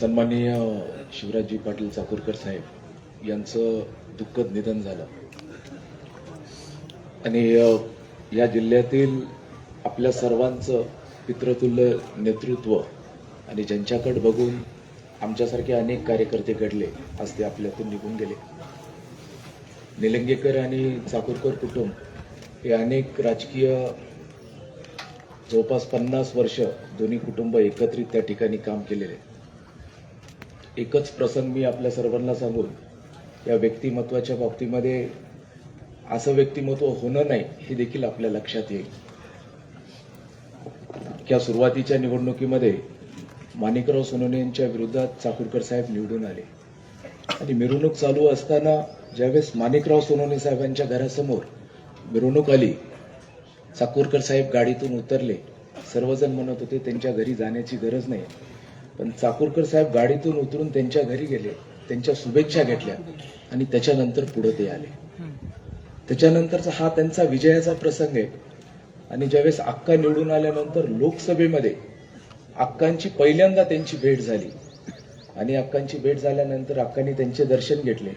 सन्माननीय शिवराजजी पाटील चाकूरकर साहेब यांचं दुःखद निधन झालं. आणि या जिल्ह्यातील आपल्या सर्वांचं पित्रतुल्य नेतृत्व आणि ज्यांच्याकडे बघून आमच्यासारखे अनेक कार्यकर्ते घडले आज ते आपल्यातून निघून गेले. निलंगेकर आणि चाकूरकर कुटुंब हे अनेक राजकीय जवळपास पन्नास वर्ष दोन्ही कुटुंब एकत्रित त्या ठिकाणी काम केलेले. एकच प्रसंग मी आपल्या सर्वांना सांगून या व्यक्तिमत्वाच्या बाबतीमध्ये असं व्यक्तिमत्व होणं नाही हे देखील आपल्या लक्षात येईल. या सुरुवातीच्या निवडणुकीमध्ये माणिकराव सोनवणे यांच्या विरोधात चाकूरकर साहेब निवडून आले. आणि मिरवणूक चालू असताना ज्यावेळेस माणिकराव सोनवणे साहेबांच्या घरासमोर मिरवणूक आली चाकूरकर साहेब गाडीतून उतरले. सर्वजण म्हणत होते त्यांच्या घरी जाण्याची गरज नाही. पण चाकूरकर साहेब गाडीतून उतरून त्यांच्या घरी गेले त्यांच्या शुभेच्छा घेतल्या आणि त्याच्यानंतर पुढे ते आले. त्याच्यानंतरचा हा त्यांचा विजयाचा प्रसंग आहे. आणि ज्यावेळेस अक्का निवडून आल्यानंतर लोकसभेमध्ये अक्कांची पहिल्यांदा त्यांची भेट झाली. आणि अक्कांची भेट झाल्यानंतर अक्कांनी त्यांचे दर्शन घेतले.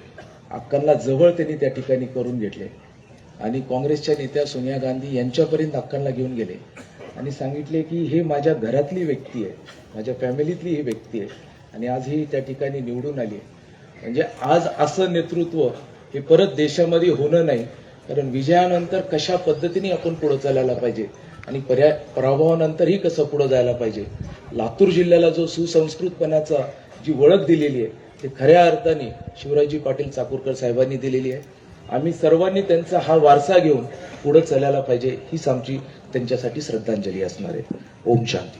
अक्कांना जवळ त्यांनी त्या ठिकाणी करून घेतले. आणि काँग्रेसच्या नेत्या सोनिया गांधी यांच्यापर्यंत अक्कांना घेऊन गेले. आणि सांगितले की हे माझ्या घरातली व्यक्ती आहे माझ्या फॅमिलीतली ही व्यक्ती आहे. आणि आज ही त्या ठिकाणी निवडून आली आहे. म्हणजे आज असं नेतृत्व हे परत देशामध्ये होणं नाही कारण विजयानंतर कशा पद्धतीने आपण पुढे चालायला पाहिजे आणि पर्या पराभवानंतरही कसं पुढे जायला पाहिजे? लातूर जिल्ह्याला जो सुसंस्कृतपणाचा जी ओळख दिलेली आहे ते खऱ्या अर्थाने शिवराजी पाटील चाकूरकर साहेबांनी दिलेली आहे. आम्ही सर्वांनी त्यांचा हा वारसा घेऊन पुढे चालायला पाहिजे हीच आमची त्यांच्यासाठी श्रद्धांजली असणार आहे. ओम शांती.